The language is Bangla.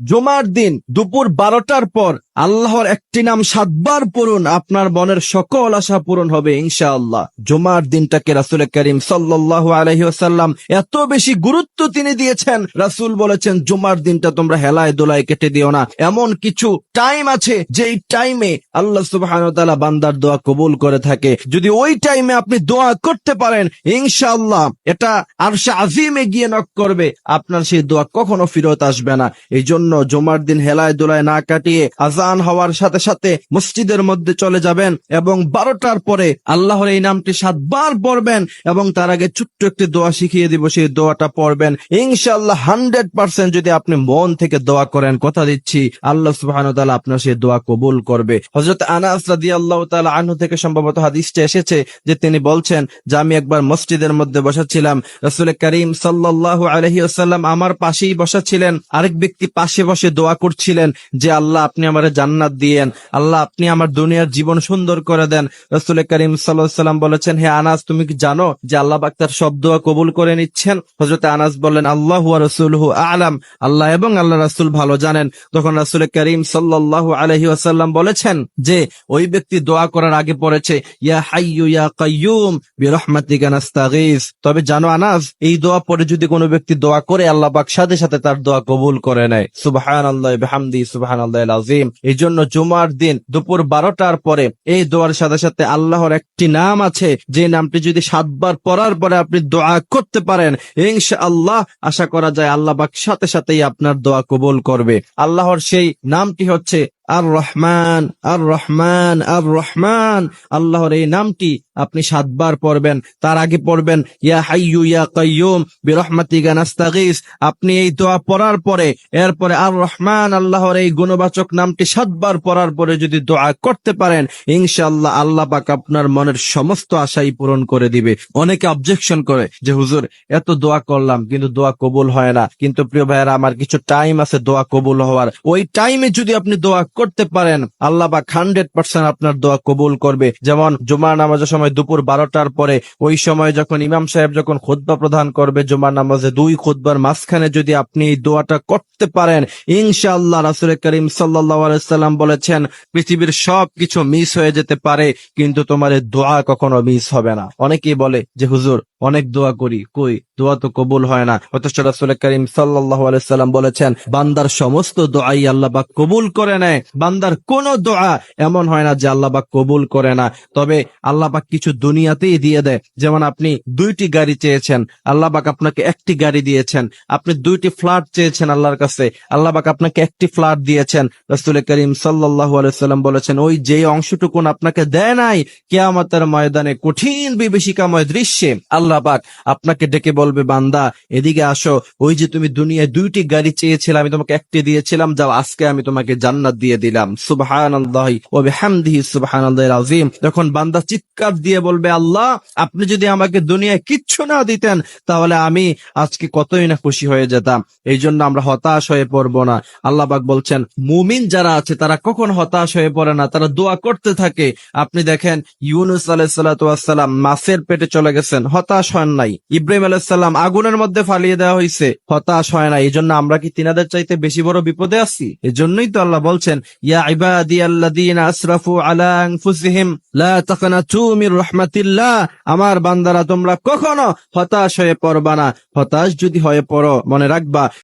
জুমার দিন দুপুর বারোটার পর আল্লাহর একটি নাম সাতবার পড়ুন, আপনার মনের সকল আশা পূরণ হবে ইনশাআল্লাহ। জুমার দিনটাকে রাসুল করিম সাল্লাল্লাহু আলাইহি ওয়াসাল্লাম এত বেশি গুরুত্ব তিনি দিয়েছেন। রাসূল বলেছেন, জুমার দিনটা তোমরা হেলায় দোলায় কেটে দিও না। এমন কিছু টাইম আছে, যেই টাইমে আল্লাহ ওয়া বান্দার দোয়া কবুল করে থাকে। যদি ওই টাইমে আপনি দোয়া করতে পারেন, ইনশাআল্লাহ এটা আরশে আজিমে গিয়ে নক করবে। আপনার সেই দোয়া কখনো ফিরত আসবে না। এই জন্য জুমার দিন হেলায় দোলায় না কাটিয়ে আজান হওয়ার সাথে সাথে মসজিদের মধ্যে চলে যাবেন এবং বারোটার পরে আল্লাহর এই নামটি সাতবার পড়বেন এবং তার আগে ছোট্ট একটি দোয়া শিখিয়ে দিব, সেই দোয়াটা পড়বেন। ইনশাআল্লাহ হান্ড্রেড পার্সেন্ট যদি আপনি মন থেকে দোয়া করেন, কথা দিচ্ছি, আল্লাহ সুবাহ আপনার সেই দোয়া কবুল করবে। হজরত আনাস রাদি আল্লাহ তালা আনহু থেকে সম্ভবত হাদিসটা এসেছে যে তিনি বলছেন, যে আমি একবার মসজিদের মধ্যে বসাছিলাম, রসুল করিম সাল্লাহ আলহি আসাল্লাম আমার পাশেই বসাছিলেন, আরেক ব্যক্তি পাশে বসে দোয়া করছিলেন যে, আল্লাহ আপনি আমার জান্নাত দিয়েন। আল্লাহ, আপনি আমার দুনিয়ার জীবন সুন্দর করে দেন। রসুল করিম সাল্লাম বলেছেন, হে আনাস, তুমি কি জানো যে আল্লাহ পাক তার সব দোয়া কবুল করে নিচ্ছেন? হজরত আনাস বললেন, আল্লাহ রসুলহু আলাম। আল্লাহ এবং আল্লাহ রাসুল ভালো জানেন। তখন রাসুল করিম সাল্লাহ আলহি আসাল্লাম বলেছেন যে, ওই ব্যক্তি দোয়া করার আগে পড়েছে, ইয়া হাইয়ু ইয়া কাইয়ুম তবে জানো আনাস, এই দোয়া পরে যদি কোনো ব্যক্তি দোয়া করে, আল্লাহ পাক সাথে সাথে তার দোয়া কবুল করে নেয়। সুবহানাল্লাহ, বিহামদি, সুবহানাল্লাহ আযীম এই জন্য জুমার দিন দুপুর বারোটার পরে এই দোয়ার সাথে সাথে আল্লাহর একটি নাম আছে। যে নামটি যদি সাতবার পড়ার পরে আপনি দোয়া করতে পারেন, ইনশাআল্লাহ আশা করা যায় আল্লাহ বাক সাথে সাথেই আপনার দোয়া কবুল করবে। আল্লাহর সেই নামটি হচ্ছে আর রহমান আর রহমান আর রহমান আল্লাহর এই নামটি আপনি সাতবার পড়বেন। তার আগে পড়বেন, ইয়া হাইয়ু, ইয়া কাইয়ুম, বিরহমাতিকা নাস্তাগীস। আপনি এই দোয়া পড়ার পরে, এরপরে আর রহমান আল্লাহর এই গুণবাচক নামটি সাতবার পড়ার পরে যদি দোয়া করতে পারেন, ইনশাআল্লাহ আল্লাহ পাক আপনার মনের সমস্ত আশাই পূরণ করে দিবে। অনেকে অবজেকশন করে যে, হুজুর, এত দোয়া করলাম, কিন্তু দোয়া কবুল হয় না। কিন্তু প্রিয় ভাইয়েরা, আমার কিছু টাইম আছে দোয়া কবুল হওয়ার। ওই টাইমে যদি আপনি দোয়া করতে পারেন। আল্লাহ পাক হান্ড্রেড পার্সেন্ট আপনার দোয়া কবুল করবে। যেমন জুমার নামাজের সময় দুপুর বারোটার পরে, ওই সময় যখন ইমাম সাহেব যখন খুদ্া প্রদান করবে, জুমার নামাজে দুই খুদ্বার মাঝখানে যদি আপনি এই দোয়াটা করতে পারেন, ইনশাআল্লাহ রাসুল করিম সাল্লাম বলেছেন, পৃথিবীর সব কিছু মিস হয়ে যেতে পারে, কিন্তু তোমার দোয়া কখনো মিস হবে না। অনেকেই বলে যে, হুজুর, অনেক দোয়া করি, কই? দোয়া তো কবুল হয় না। অথচ রাসুল করিম সাল্লাহ আলাইসাল্লাম বলেছেন, বান্দার সমস্ত দোয়াই আল্লাহবাক কবুল করে নেয়। বান্দার কোন দোয়া এমন হয় না যে আল্লাহবাক কবুল করে না। তবে আল্লাহবাক কিছু দুনিয়াতেই দিয়ে দেয়। যেমন আপনি দুইটি গাড়ি চেয়েছেন আল্লাহবাক আপনাকে একটি গাড়ি দিয়েছেন। আপনি দুইটি ফ্ল্যাট চেয়েছেন আল্লাহর কাছে আল্লাহবাক আপনাকে একটি ফ্ল্যাট দিয়েছেন। রাসুল করিম সাল্লাহ আলাইসাল্লাম বলেছেন, ওই যে অংশটুকুন আপনাকে দেয় নাই, কেয়ামতের ময়দানে কঠিন বিভীষিকাময় দৃশ্যে আল্লাহ পাক আপনাকে ডেকে বলবে, বান্দা, এদিকে আসো। ওই যে তুমি দুনিয়ায় দুইটি গাড়ি চেয়েছিলে, আমি তোমাকে একটি দিয়েছিলাম, যাও, আজকে আমি তোমাকে জান্নাত দিয়ে দিলাম। সুবাহান আল্লাহ তখন বান্দা চিৎকার দিয়ে বলবে, আল্লাহ, আপনি যদি আমাকে দুনিয়ায় কিচ্ছু না দিতেন, তাহলে আমি আজকে কতই না খুশি হয়ে যেতাম। এই জন্য আমরা হতাশ হয়ে পড়ব না। আল্লাহ পাক বলছেন, মুমিন যারা আছে, তারা কখন হতাশ হয়ে পড়ে না, তারা দোয়া করতে থাকে। আপনি দেখেন, ইউনুস আলাইসাল্লাম মাছের পেটে চলে গেছেন, হতাশ হন নাই। ইব্রাহিম আলাইসাল্লাম আগুনের মধ্যে ফালিয়ে দেওয়া হয়েছে হতাশ হয় না এই জন্য আমরা কি তিনাদের চাইতে বেশি বড় বিপদে আছি? এই জন্যই তো আল্লাহ বলছেন, ইয়া ইবাদি আল্লাদিন আসরাফু লা তাকনাতু মির রাহমাতিল্লাহ। আমার বান্দারা, তোমরা কখনো হতাশ হয়ে পড়বা না। হতাশ যদি হয়ে পড়ো, মনে রাখবা